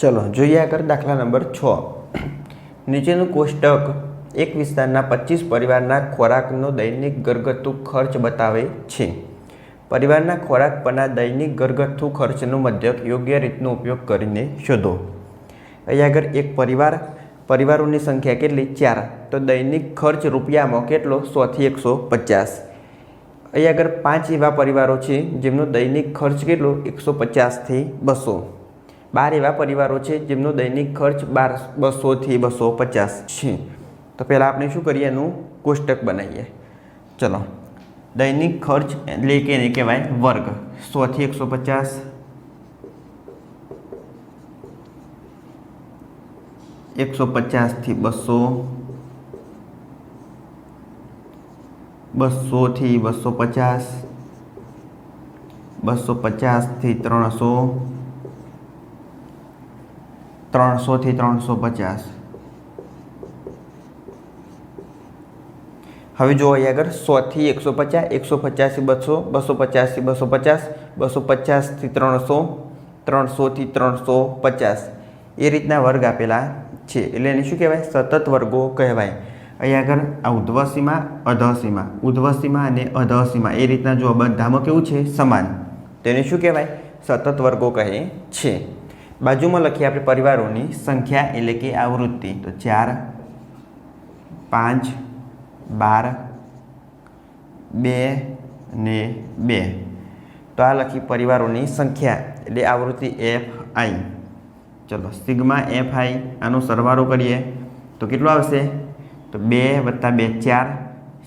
ચલો, જોઈએ આગળ દાખલા નંબર છ. નીચેનું કોષ્ટક એક વિસ્તારના પચીસ પરિવારના ખોરાકનો દૈનિક ઘરગથ્થુ ખર્ચ બતાવે છે. પરિવારના ખોરાક પરના દૈનિક ઘરગથ્થુ ખર્ચનું મધ્યક યોગ્ય રીતનો ઉપયોગ કરીને શોધો. અહીંયા આગળ એક પરિવાર, પરિવારોની સંખ્યા કેટલી? ચાર. તો દૈનિક ખર્ચ રૂપિયામાં કેટલો? સોથી એકસો પચાસ. અહીં આગળ પાંચ એવા પરિવારો છે જેમનો દૈનિક ખર્ચ કેટલો? એકસો પચાસથી બસો. બાર એવા પરિવારો છે જેમનો દૈનિક ખર્ચ બાર બસોથી બસો પચાસ છે. તો પહેલાં આપણે શું કરીએ? એનું કોષ્ટક બનાવીએ. ચલો. દૈનિક ખર્ચ એટલે કે એને કહેવાય વર્ગ. સોથી એકસો પચાસ. એકસો પચાસથી બસો. બસોથી બસો પચાસ. બસો પચાસથી ત્રણસો. ત્રણસોથી ત્રણસો પચાસ. હવે જો અહીં આગળ સોથી એકસો પચાસ, એકસો પચાસથી બસો બસો પચાસથી બસો પચાસ, બસો પચાસથી ત્રણસો ત્રણસોથી ત્રણસો પચાસ. એ રીતના વર્ગ આપેલા છે. એટલે એને શું કહેવાય? સતત વર્ગો કહેવાય. અહીંયા આગળ આ ઉધ્વસીમાં, અધસીમા. ઉધ્વસીમાં અને અધસીમા. એ રીતના જો બધામાં કેવું છે? સમાન. તેને શું કહેવાય? સતત વર્ગો કહે છે. બાજુમાં લખીએ આપણે પરિવારોની સંખ્યા એટલે કે આવૃત્તિ. તો ચાર, પાંચ, બાર, બે ને બે. તો આ લખી પરિવારોની સંખ્યા એટલે આવૃત્તિ એફ આઈ. ચલો, સિગ્મા એફ આઈ, આનો સરવાળો કરીએ. તો કેટલો આવશે? તો બે વત્તા બે, ચાર.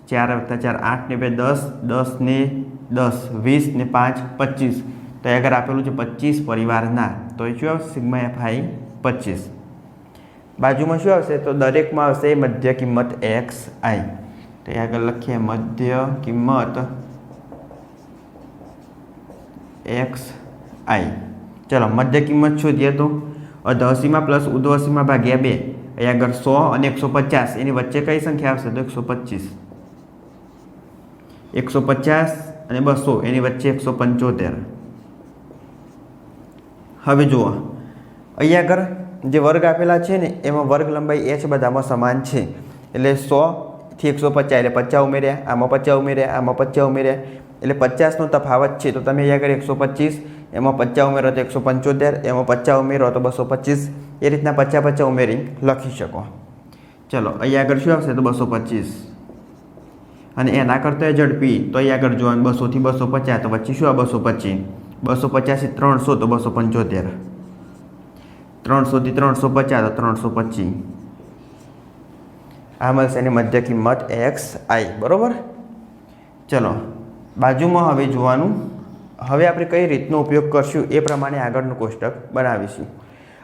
ચાર વત્તા ચાર, આઠ ને બે, દસ. દસ ને દસ, વીસ ને પાંચ, પચીસ. તો આગળ આપેલું છે પચીસ પરિવારના. તો એ શું આવશે? સિગ્મા એફ આઈ પચીસ. બાજુમાં શું આવશે? તો દરેકમાં આવશે મધ્ય કિંમત એક્સ આઈ. તો એ આગળ લખીએ મધ્ય કિંમત એક્સ આઈ. ચલો, મધ્ય કિંમત શોધીએ તો અધસીમાં પ્લસ ઉધવસીમાં ભાગ્યા બે. અહીંયા આગળ સો અને એકસો પચાસ. એની વચ્ચે કઈ સંખ્યા આવશે? તો એકસો પચીસ. એકસો પચાસ અને બસો. એની વચ્ચે એકસો પંચોતેર. હવે જુઓ. અહીંયા આગળ જે વર્ગ આપેલા છે ને, એમાં વર્ગ લંબાઈ એચ બધામાં સમાન છે. એટલે સોથી એકસો પચાસ, એટલે પચાસ ઉમેર્યા, આમાં પચાસ ઉમેર્યા, આમાં પચાસ ઉમેર્યા. એટલે પચાસનો તફાવત છે, તો તમે અહીંયા આગળ એકસો પચીસ, એમાં પચાસ ઉમેરો તો એકસો પંચોતેર, એમાં પચાસ ઉમેરો તો બસો પચીસ. એ રીતના પચાસ પચાસ ઉમેરી લખી શકો. ચલો, અહીંયા આગળ શું આવશે? તો બસો પચીસ. અને એના કરતાં ઝડપી, તો અહીંયા આગળ જોવાનું બસોથી બસો પચાસ, તો પછી શું આ બસો પચીસ? બસો પચાસથી ત્રણસો તો બસો પંચોતેર. ત્રણસોથી ત્રણસો પચાસ તો ત્રણસો પચીસ. આ મળશે એની મધ્ય કિંમત એક્સ આઈ, બરાબર? ચલો, બાજુમાં હવે જોવાનું. હવે આપણે કઈ રીતનો ઉપયોગ કરશું એ પ્રમાણે આગળનું કોષ્ટક બનાવીશું.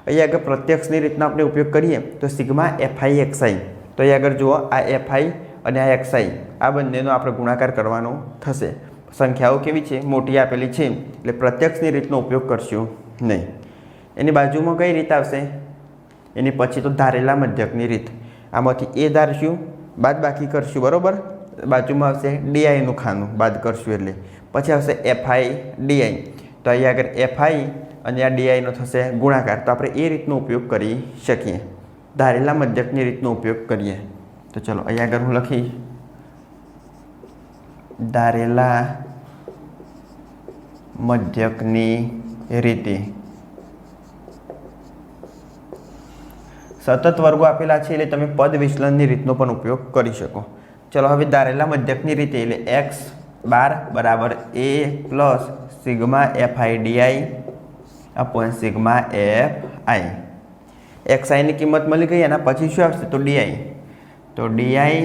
અહીં આગળ પ્રત્યક્ષની રીતનો આપણે ઉપયોગ કરીએ તો સિગ્મા એફઆઈ એક્સઆઈ તો અહીં આગળ જુઓ, આ એફઆઈ અને આ એક્સઆઈ આ બંનેનો આપણે ગુણાકાર કરવાનો થશે. સંખ્યાઓ કેવી છે? મોટી આપેલી છે. એટલે પ્રત્યક્ષની રીતનો ઉપયોગ કરશું નહીં. એની બાજુમાં કઈ રીત આવશે? એની પછી તો ધારેલા મધ્યકની રીત. આમાંથી એ ધારશું, બાદ બાકી કરશું, બરાબર? બાજુમાં આવશે ડીઆઈનું ખાનું, બાદ કરશું એટલે. પછી આવશે એફઆઈ ડીઆઈ તો અહીં આગળ એફઆઈ અને આ ડીઆઈનો થશે ગુણાકાર. તો આપણે એ રીતનો ઉપયોગ કરી શકીએ. ધારેલા મધ્યકની રીતનો ઉપયોગ કરીએ. તો ચલો, અહીંયા આગળ હું લખી ધારેલા મધ્યકની રીતે સતત વર્ગો આપેલા છે એટલે તમે પદ વિચલનની રીતનો પણ ઉપયોગ કરી શકો. ચલો હવે ધારેલા મધ્યકની રીતે એટલે એક્સ બાર બરાબર A plus sigma f i d i upon sigma f i x આઈની કિંમત મળી ગઈ એના પછી શું આવશે? તો ડીઆઈ તો ડીઆઈ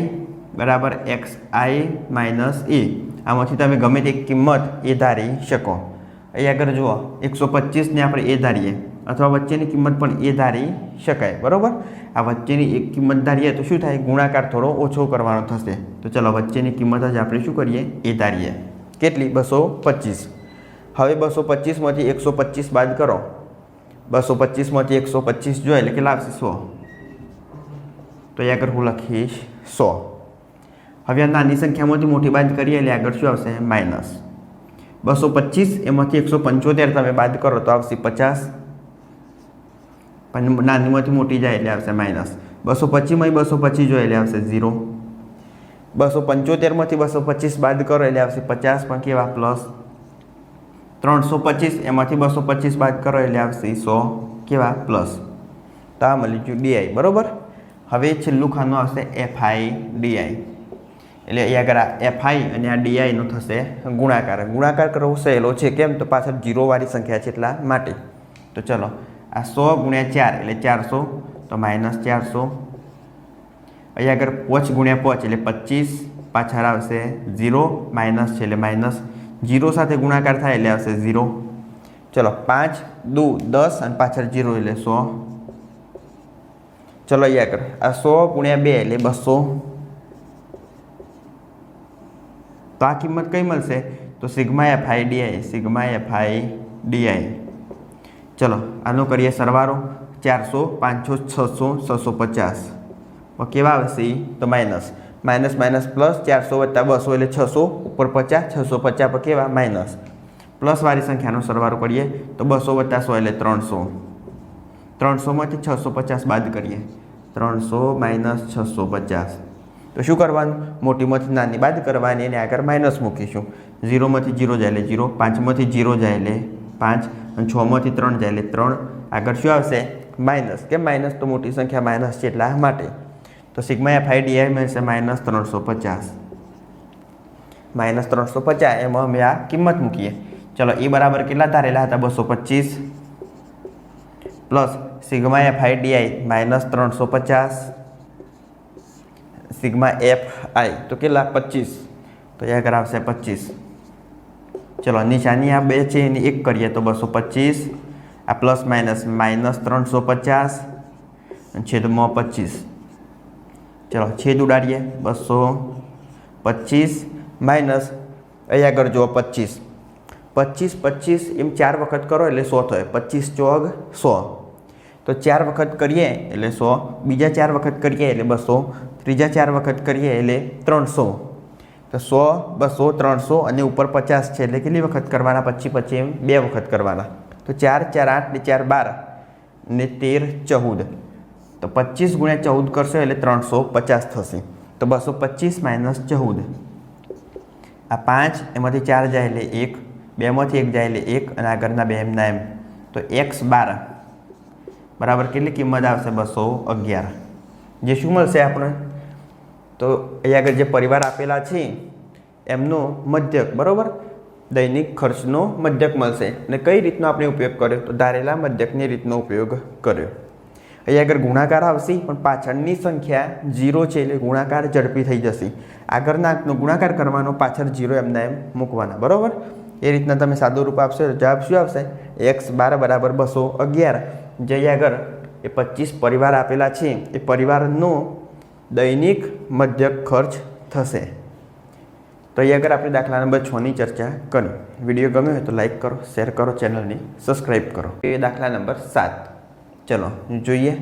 બરાબર એક્સ આઈ માઇનસ એ આમાંથી તમે ગમે તે કિંમત એ ધારી શકો. અહીં આગળ જુઓ, એકસો પચીસને આપણે એ ધારીએ. અથવા વચ્ચેની કિંમત પણ એ ધારી શકાય, બરાબર? આ વચ્ચેની એક કિંમત ધારીએ તો શું થાય? ગુણાકાર થોડો ઓછો કરવાનો થશે. તો ચલો, વચ્ચેની કિંમત જ આપણે શું કરીએ? એ ધારીએ. કેટલી? બસો પચીસ. હવે બસો પચીસમાંથી એકસો પચીસ બાદ કરો. બસો પચીસમાંથી એકસો પચીસ જોઈએ એટલે કેટલા આવશે? સો. તો એ આગળ હું લખીશ સો. હવે આ નાની સંખ્યામાંથી મોટી બાદ કરીએ એટલે આગળ શું આવશે? માઇનસ. બસો પચીસ, એમાંથી એકસો પંચોતેર તમે બાદ કરો તો આવશે પચાસ. પણ નાનીમાંથી મોટી જાય એટલે આવશે માઇનસ. બસો પચીસમાં બસો પચીસ જોઈએ એટલે આવશે ઝીરો. બસો પંચોતેરમાંથી બસો પચીસ બાદ કરો એટલે આવશે પચાસ, પણ કેવા? પ્લસ. ત્રણસો પચીસ, એમાંથી બસો પચીસ બાદ કરો એટલે આવશે સો. કેવા? પ્લસ. તો આ મળી ગયું ડીઆઈ બરાબર? હવે છેલ્લું ખાનું આવશે એફઆઈ ડીઆઈ એટલે અહીંયા આગળ એફઆઈ અને આ ડીઆઈનો થશે ગુણાકાર. ગુણાકાર કરવો સહેલો છે કેમ? તો પાછળ જીરોવાળી સંખ્યા છે એટલા માટે. તો ચલો, આ સો ગુણ્યા ચાર એટલે ચારસો, તો માઇનસ ચારસો. અહીંયા આગળ પોચ ગુણ્યા પોચ એટલે પચીસ, પાછળ આવશે ઝીરો માઇનસ છે એટલે માઇનસ ઝીરો સાથે ગુણાકાર થાય એટલે આવશે ઝીરો ચલો, પાંચ, દુ, દસ અને પાછળ જીરો એટલે સો. ચલો અહીંયા આગળ, આ સો ગુણ્યા બે એટલે બસો. તો આ કિંમત કઈ મળશે? તો sigma f i d i sigma f i d i ચલો, આનો કરીએ સરવારો ચારસો, પાંચસો, છસો છસો પચાસ. કેવા આવશે? તો માઇનસ. માઇનસ માઇનસ પ્લસ ચારસો વત્તા બસો એટલે છસો, ઉપર પચાસ, છસો પચાસ પર કેવા? માઇનસ. પ્લસવાળી સંખ્યાનો સરવારો કરીએ તો બસો વત્તા સો એટલે ત્રણસો. ત્રણસોમાંથી છસો પચાસ બાદ કરીએ. ત્રણસો માઇનસ છસો પચાસ. તો શું કરવાનું? મોટીમાંથી નાની બાદ કરવાની અને આગળ માઇનસ મૂકીશું. ઝીરોમાંથી જીરો જાય એટલે જીરો પાંચમાંથી જીરો જાય એટલે પાંચ, અને છમાંથી ત્રણ જાય એટલે ત્રણ. આગળ શું આવશે? માઇનસ કેમ માઇનસ તો મોટી સંખ્યા માઇનસ છે એટલા માટે. તો sigma f i d i મળશે માઇનસ ત્રણસો પચાસ. માઇનસ ત્રણસો પચાસ, એમાં અમે આ કિંમત મૂકીએ. ચલો એ બરાબર કેટલા ધારેલા હતા? બસો પચીસ. Plus sigma f i d i minus ત્રણસો પચાસ. સિગ્મા એફ આઈ તો કેટલા પચીસ તો એ આગળ આવશે પચીસ ચલો નિશાની આ બે છે એની એક કરીએ તો બસો પચીસ આ પ્લસ માઇનસ માઇનસ ત્રણસો પચાસ છેદમાં પચીસ ચલો છેદ ઉડાડીએ બસો પચીસ માઇનસ અહીં આગળ જુઓ પચીસ પચીસ પચીસ એમ ચાર વખત કરો એટલે સો થાય પચીસ ચોગ સો તો ચાર વખત કરીએ એટલે સો બીજા ચાર વખત કરીએ એટલે બસો ત્રીજા ચાર વખત કરીએ એટલે ત્રણસો. તો સો, બસો, ત્રણસો અને ઉપર પચાસ છે એટલે કેટલી વખત કરવાના? પછી પછી એમ બે વખત કરવાના. તો ચાર ચાર, આઠ ને ચાર, બાર ને તેર, ચૌદ. તો પચીસ ગુણ્યા ચૌદ કરશો એટલે ત્રણસો પચાસ થશે. તો બસો પચીસ માઇનસ ચૌદ. આ પાંચ એમાંથી ચાર જાય એટલે એક, બેમાંથી એક જાય એટલે એક અને આગળના બે એમના એમ. તો એક્સ બાર. બરાબર? કેટલી કિંમત આવશે? બસો અગિયાર. જે શું મળશે આપણે તો અહીંયા આગળ જે પરિવાર આપેલા છે, એમનો મધ્યક, બરાબર? દૈનિક ખર્ચનો મધ્યક મળશે. અને કઈ રીતનો આપણે ઉપયોગ કર્યો? તો ધારેલા મધ્યકની રીતનો ઉપયોગ કર્યો. અહીંયા આગળ ગુણાકાર આવશે, પણ પાછળની સંખ્યા જીરો છે એટલે ગુણાકાર ઝડપી થઈ જશે. આગળના અંકનો ગુણાકાર કરવાનો પાછળ જીરો એમના એમ મૂકવાના, બરાબર? એ રીતના તમે સાદું રૂપ આપશો જવાબ શું આવશે? એક્સ બાર બરાબર બસો અગિયાર. જે આગળ એ પચીસ પરિવાર આપેલા છે, એ પરિવારનો દૈનિક મધ્યક ખર્ચ થશે. તો અહીં આગળ આપણે દાખલા નંબર છની ચર્ચા કરી. વીડિયો ગમ્યો હોય તો લાઇક કરો, શેર કરો, ચેનલને સબસ્ક્રાઈબ કરો. એ દાખલા નંબર સાત. ચલો, જોઈએ.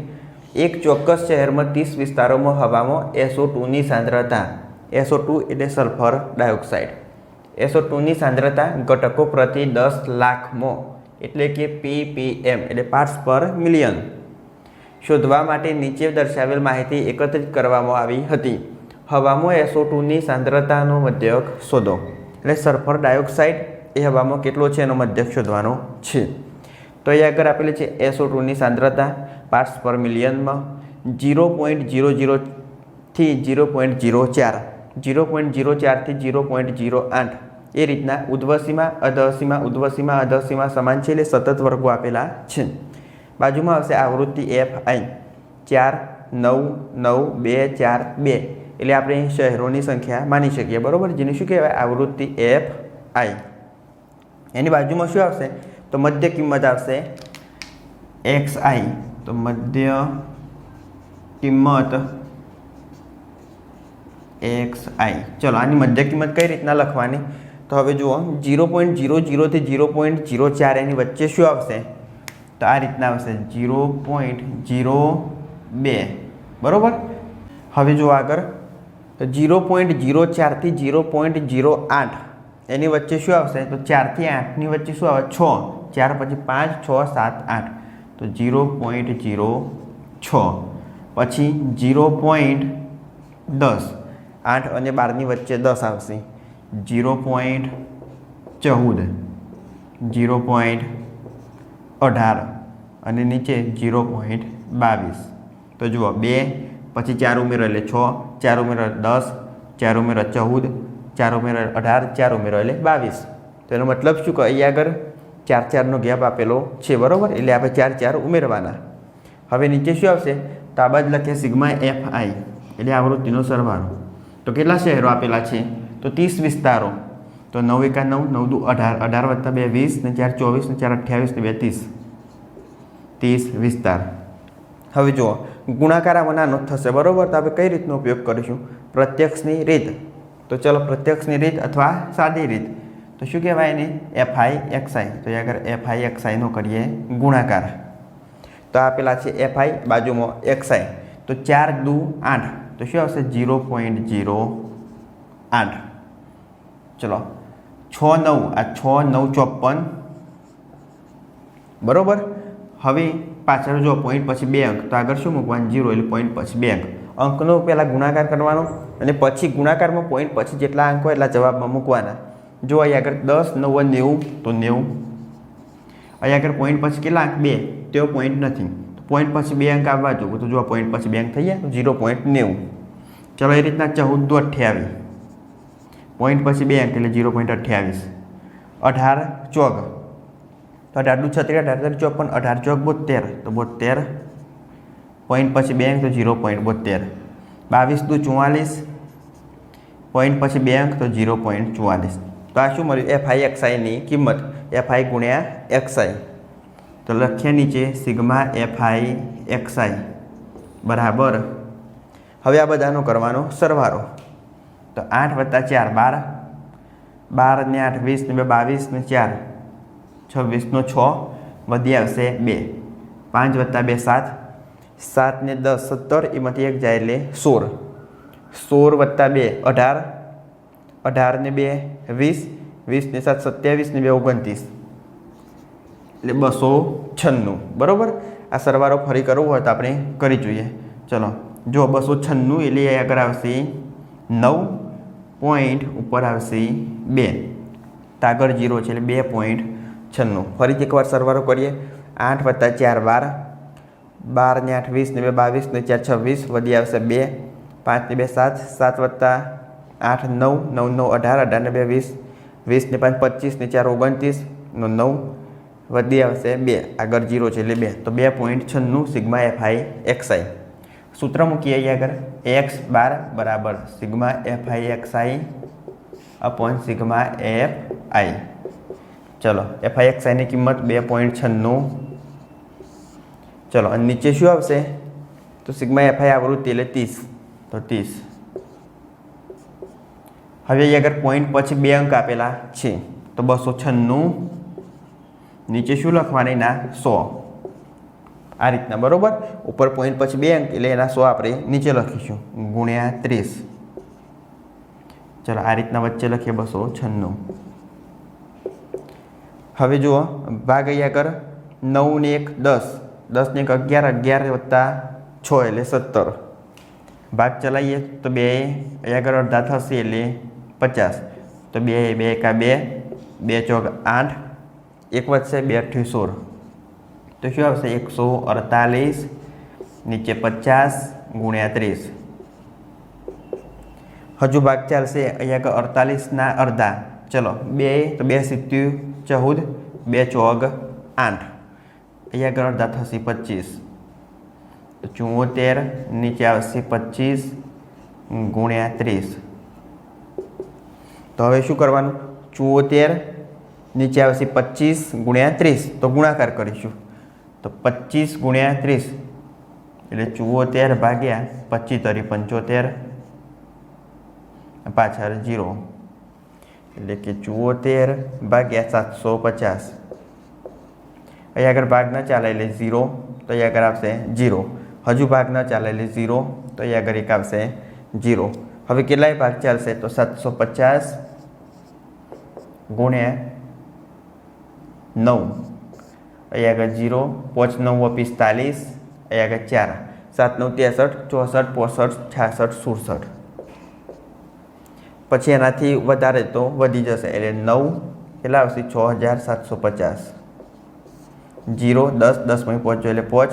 એક ચોક્કસ શહેરમાં ત્રીસ વિસ્તારોમાં હવામાં એસો ટુની સાંદ્રતા. એસો ટુ એટલે સલ્ફર ડાયોક્સાઇડ. એસો ટુની સાંદ્રતા ઘટકો પ્રતિ દસ લાખમાં. એટલે કે પીપીએમ એટલે પાર્ટ્સ પર મિલિયન શોધવા માટે નીચે દર્શાવેલ માહિતી એકત્રિત કરવામાં આવી હતી. હવામાં એસો ટુની સાંદ્રતાનો મધ્યક શોધો. એટલે સલ્ફર ડાયોક્સાઇડ એ હવામાં કેટલો છે એનો મધ્યક શોધવાનો છે. તો એ આગળ આપેલી છે એસો ટુની સાંદ્રતા પાર્ટ્સ પર મિલિયનમાં જીરો પોઈન્ટ જીરો જીરોથી જીરો પોઈન્ટ જીરો ચાર. જીરો પોઈન્ટ જીરો ચારથી જીરો પોઈન્ટ જીરો આઠ. એ રીતના ઉદ્વસીમાં અધસીમાં ઉદ્વસીમાં અધસીમાં સમાન છે એટલે સતત વર્ગો આપેલા છે. બાજુમાં આવશે આવૃત્તિ એફ આઈ. ચાર, નવ નવ, બે, ચાર, બે. એટલે આપણે શહેરોની સંખ્યા માની શકીએ. બરાબર? જેને શું કહેવાય? આવૃત્તિ એફ આઈ. એની બાજુમાં શું આવશે? તો મધ્ય કિંમત આવશે એક્સ આઈ. તો મધ્ય કિંમત એક્સ આઈ. ચલો, આની મધ્ય કિંમત કઈ રીતના લખવાની? તો હવે જુઓ, જીરો પોઈન્ટ જીરો જીરોથી જીરો પોઈન્ટ જીરો ચાર એની વચ્ચે શું આવશે? તો આ રીતના આવશે જીરો પોઈન્ટ જીરો બે. બરાબર? હવે જો આગળ, તો જીરો પોઈન્ટ જીરો ચારથી જીરો પોઈન્ટ જીરો આઠ. એની વચ્ચે શું આવશે? તો ચારથી આઠની વચ્ચે શું આવે? છ. ચાર પછી પાંચ, છ, સાત, આઠ. તો જીરો પોઈન્ટ જીરો છ. પછી જીરો પોઈન્ટ દસ. આઠ અને બારની વચ્ચે દસ આવશે. જીરો પોઈન્ટ ચૌદ. જીરો પોઈન્ટ અઢાર અને નીચે જીરો પોઈન્ટ બાવીસ. તો જુઓ, બે, પછી ચાર ઉમેરો એટલે છ, ચાર ઉમેરો દસ, ચાર ઉમેરો ચૌદ, ચાર ઉમેરો અઢાર, ચાર ઉમેરો એટલે બાવીસ. તો એનો મતલબ શું કે અહીંયા આગળ? ચાર ચારનો ગેપ આપેલો છે, બરાબર? એટલે આપણે ચાર ચાર ઉમેરવાના. હવે નીચે શું આવશે? તો આ બાજુ લખીએ સિગ્મા એફ આઈ. એટલે આવૃત્તિનો સરવાળો. તો કેટલા શહેરો આપેલા છે? તો ત્રીસ વિસ્તારો. તો નવ એકા નવ નવ દુ અઢાર અઢાર વત્તા બે વીસ, ને ચાર ચોવીસ, ને ચાર અઠ્યાવીસ, ને બે ત્રીસ. ત્રીસ વિસ્તાર. હવે જુઓ, ગુણાકાર આમાં નાનો થશે, બરાબર? તો આપણે કઈ રીતનો ઉપયોગ કરીશું? પ્રત્યક્ષની રીત. તો ચલો, પ્રત્યક્ષની રીત અથવા સાદી રીત. તો શું કહેવાય એને? એફઆઈ એક્સઆઈ તો એ આગળ એફઆઈ એક્સઆઈનો કરીએ ગુણાકાર. તો આપેલા છે એફઆઈ બાજુમાં એક્સઆઈ તો ચાર દુ આઠ. તો શું આવશે? જીરો પોઈન્ટ જીરો આઠ. ચલો છ નવ આ છ નવ ચોપન બરાબર? હવે પાછળ જો પોઈન્ટ પછી બે અંક, તો આગળ શું મૂકવાનું? જીરો એટલે પોઈન્ટ પછી બે અંક. અંકનો પહેલાં ગુણાકાર કરવાનો અને પછી ગુણાકારમાં પોઈન્ટ પછી જેટલા અંક એટલા જવાબમાં મૂકવાના. જો અહીં આગળ દસ, નવ નેવું, તો નેવું. અહીં આગળ પોઈન્ટ પછી કેટલા અંક? બે. તેવો પોઈન્ટ નથી. પોઈન્ટ પછી બે અંક આવવા જોઈએ. તો જો પોઈન્ટ પછી બે અંક થઈ ગયા જીરો પોઈન્ટ નેવું. ચલો, એ રીતના ચૌદ અઠ્યાવીસ. પોઈન્ટ પછી બે અંક એટલે જીરો પોઈન્ટ અઠ્યાવીસ. અઢાર ચોક તો અઢાર દુ છત્રીસ અઢાર તરી ચોપન, અઢાર ચોક બોતેર તો બોતેર પોઈન્ટ પછી બે અંક તો જીરો પોઈન્ટ બોતેર બાવીસ દુ ચુમ્માલીસ પોઈન્ટ પછી બે અંક તો જીરો પોઈન્ટ ચુમ્માલીસ તો આ શું મળ્યું? એફઆઈ એક્સઆઈની કિંમત. એફઆઈ ગુણ્યા એક્સઆઈ તો લખીએ નીચે સિગ્મા એફઆઈ એક્સઆઈ બરાબર. હવે આ બધાનો કરવાનો સરવાળો. તો આઠ વત્તા ચાર, બાર. બાર ને આઠ, વીસ ને બે, બાવીસ ને ચાર. છવ્વીસનો છ વધી આવશે બે. પાંચ વત્તા બે, સાત. સાત ને દસ, સત્તર, એમાંથી એક જાય એટલે સોળ. સોળ વત્તા બે, અઢાર. અઢાર ને બે, વીસ. વીસ ને સાત, સત્યાવીસ ને બે, ઓગણત્રીસ. એટલે બસો છન્નું. બરાબર? આ સરવારો ફરી કરવો હોય તો આપણે કરી જોઈએ. ચલો. જો બસો છન્નું એટલે આગળ આવશે નવ. પોઈન્ટ ઉપર આવશે બે. આગળ જીરો છે એટલે બે પોઈન્ટ છન્નું. ફરીથી એકવાર સરવારો કરીએ. આઠ વત્તા ચાર બાર. બાર ને આઠ વીસ ને બે બાવીસ ને ચાર છવ્વીસ. વધી આવશે બે. પાંચ ને બે સાત. સાત વત્તા આઠ નવ. નવ નવ અઢાર. અઢાર ને બે વીસ. વીસ ને પાંચ પચીસ ને ચાર ઓગણત્રીસ. નો નવ. વધી આવશે બે. આગળ જીરો છે એટલે બે. તો બે પોઈન્ટ છન્નું સિગ્મા એક્સ આઈ. સૂત્ર મૂકીએ અહીંયા આગળ. એક્સ બાર બરાબર sigma f i x i upon sigma f i ચલો એફ આઈ એક્સ આઈની કિંમત બે પોઈન્ટ છન્નું. ચલો, અને નીચે શું આવશે? તો સિગ્મા એફ આઈ આવૃત્તિ એટલે ત્રીસ. તો ત્રીસ. હવે અહીં આગળ પોઈન્ટ પછી બે અંક આપેલા છે. તો બસો છન્નું. નીચે શું લખવાની ના સો. આ રીતના, બરોબર? ઉપર પોઈન્ટ પછી બે અંક, એટલે એના સો આપણે નીચે લખીશું. ગુણ્યા ત્રીસ. ચલો, આ રીતના વચ્ચે લખીએ બસો છન્નું. હવે જુઓ, ભાગ અહીંયા કર. નવ ને એક, દસ. દસ ને એક, અગિયાર. અગિયાર વત્તા છ, એટલે સત્તર. ભાગ ચલાવીએ, તો બે, અહીંયા આગળ અડધા થશે, એટલે પચાસ. તો બે બે એકા બે બે ચોક આઠ. એક વધશે, બે અઠ્યું સોળ. તો શું આવશે? એકસો અડતાલીસ નીચે પચાસ ગુણ્યા ત્રીસ. હજુ ભાગ ચાલશે અહીંયા અડતાલીસના અડધા. ચલો, બે, તો બે સિત્યુ ચૌદ, બે ચોગ, આઠ. અહીંયા આગળ અડધા થશે પચીસ. તો ચુંવોતેર, નીચે આવશે પચીસ ગુણ્યા ત્રીસ. તો હવે શું કરવાનું? ચુંવોતેર, નીચે આવશે પચીસ ગુણ્યા ત્રીસ. તો ગુણાકાર કરીશું. તો પચીસ ગુણ્યા ત્રીસ. એટલે ચુઓતેર ભાગ્યા પચીસ તરી પંચોતેર પાછળ જીરો એટલે કે ચુઓતેર ભાગ્યા સાતસો પચાસ. અહીં આગળ ભાગ ન ચાલે એટલે ઝીરો તો અહીં આગળ આવશે જીરો હજુ ભાગ ન ચાલે એટલે ઝીરો તો અહીં આગળ એક આવશે જીરો હવે કેટલાય ભાગ ચાલશે? તો સાતસો પચાસ ગુણ્યા નવ. અહીંયા આગળ જીરો, પાંચ નવ, પિસ્તાલીસ, અહીંયા આગળ ચાર. સાત નવ ત્રેસઠ, ચોસઠ, પોસઠ, છાસઠ, સુડસઠ. પછી એનાથી વધારે તો વધી જશે, એટલે નવ કેટલા આવશે છ હજાર સાતસો પચાસ. જીરો, દસ, દસમાં પહોંચ્યો, એટલે પોચ.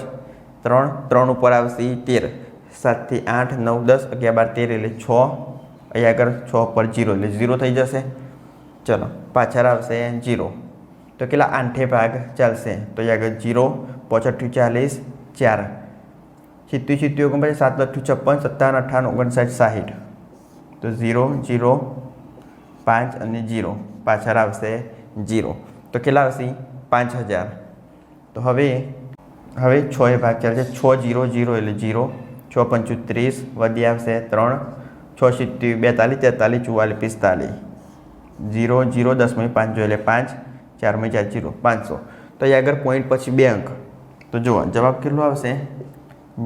ત્રણ ત્રણ ઉપર આવશે તેર. સાતથી આઠ, નવ, દસ, અગિયાર, બાર, તેર, એટલે છ. અહીંયા આગળ છ પર જીરો, એટલે ઝીરો થઈ જશે. ચલો, પાછળ આવશે જીરો. તો કેટલા આઠે ભાગ ચાલશે? તો અહીંયા જીરો પોચઠ્ઠું ચાલીસ, ચાર. સિત્તું સિત્તી ઓગણપચાસ સાત અઠ્ઠું છપ્પન, સત્તાવન, અઠ્ઠાવન, ઓગણસાઠ, સાહીઠ. તો ઝીરો જીરો, પાંચ અને જીરો. પાછળ આવશે જીરો. તો કેટલા આવશે? પાંચ હજાર. તો હવે હવે છ એ ભાગ ચાલશે. છ ઝીરો જીરો એટલે જીરો. છ પંચું ત્રીસ વધી આવશે ત્રણ. છ સિત્તું બેતાલીસ, તેતાલીસ, ચુવાલીસ, પિસ્તાલીસ. જીરો જીરો, દસમી પાંચ એટલે પાંચ. ચારમાં ચાર જીરો, પાંચસો. તો અહીંયા આગળ પોઈન્ટ પછી બે અંક તો જુઓ, જવાબ કેટલો આવશે?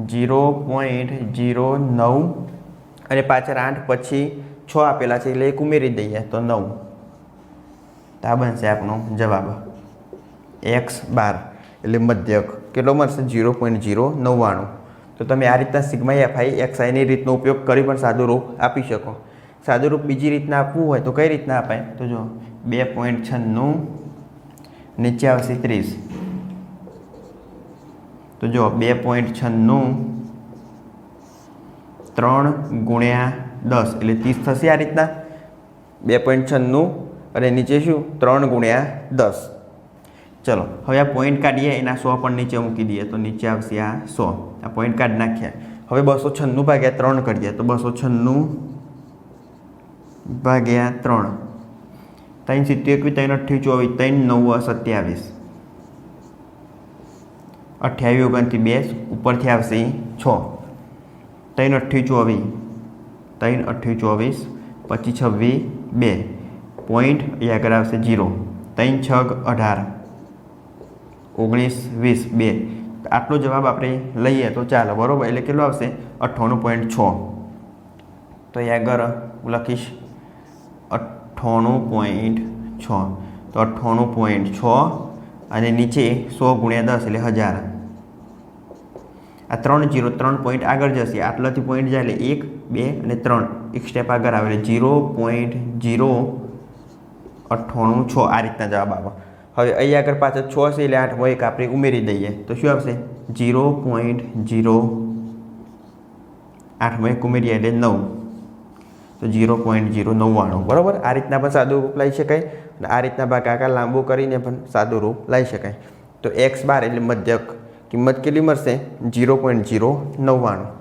જીરો પોઈન્ટ જીરો નવ અને પાછળ આઠ પછી છ આપેલા છે એટલે એક ઉમેરી દઈએ તો નવ. તો આ બનશે આપણો જવાબ. એક્સ બાર, એટલે મધ્યક. કેટલો મળશે? જીરો પોઈન્ટ જીરો નવ્વાણું. તો તમે આ રીતના સિગ્મા એફઆઈ એક્સઆઈની રીતનો ઉપયોગ કરી પણ સાદું રૂપ આપી શકો. સાદું રૂપ બીજી રીતના આપવું હોય તો કઈ રીતના અપાય? તો જો બે પોઈન્ટ છન્નું નીચે આવશે ત્રીસ. તો જો બે પોઈન્ટ છન્નું ત્રણ ગુણ્યા દસ, એટલે ત્રીસ થશે આ રીતના. બે પોઈન્ટ છન્નું અને નીચે શું? ત્રણ ગુણ્યા દસ. ચલો, હવે આ પોઈન્ટ કાઢીએ, એના સો પણ નીચે મૂકી દઈએ, તો નીચે આવશે આ સો. આ પોઈન્ટ કાઢી નાખ્યા. હવે બસો છન્નું ભાગ્યા ત્રણ કરીએ, તો બસો છન્નું ભાગ્યા ત્રણ. ત્રણ સિત્તેર એકવીસ, ત્રણ અઠ્યાવીસ, ચોવીસ, ત્રણ, નવ, સત્યાવીસ. અઠ્યાવીસ ઓગણથી બે ઉપરથી આવશે છ. ત્રણ, અઠ્યાવીસ, ચોવીસ. ત્રણ, અઠ્યાવીસ, ચોવીસ પચીસ છવ્વીસ, બે. પોઈન્ટ એ આવશે જીરો ત્રણ છગ અઢાર. ઓગણીસ, વીસ, બે. આટલો જવાબ આપણે લઈએ તો ચાલો. બરાબર? એટલે કેટલો આવશે? અઠ્ઠાણું પોઈન્ટ છ. તો એ આગળ હું લખીશ. અઠ્ઠાણું પોઈન્ટ છ. તો અઠ્ઠાણું પોઈન્ટ છ અને નીચે સો ગુણ્યા દસ એટલે હજાર. આ ત્રણ જીરો ત્રણ પોઈન્ટ આગળ જશે. આટલાથી પોઈન્ટ જાય એટલે એક, બે અને ત્રણ. એક સ્ટેપ આગળ આવે એટલે જીરો પોઈન્ટ જીરો અઠ્ઠાણું છ. આ રીતના જવાબ આવે. હવે અહીં આગળ પાછળ છ છે એટલે આઠ એક આપણે ઉમેરી દઈએ. તો શું આવશે? Zero point zero. આઠમાં એક ઉમેરીએ એટલે નવ. તો જીરો પોઈન્ટ જીરો નવ્વાણું. બરાબર? આ રીતના પણ સાદું રૂપ લઈ શકાય અને આ રીતના ભાગાકાર લાંબો કરીને પણ સાદું રૂપ લઈ શકાય. તો એક્સ બાર એટલે મધ્યક. કિંમત કેટલી મળશે? જીરો પોઈન્ટ જીરો નવ્વાણું.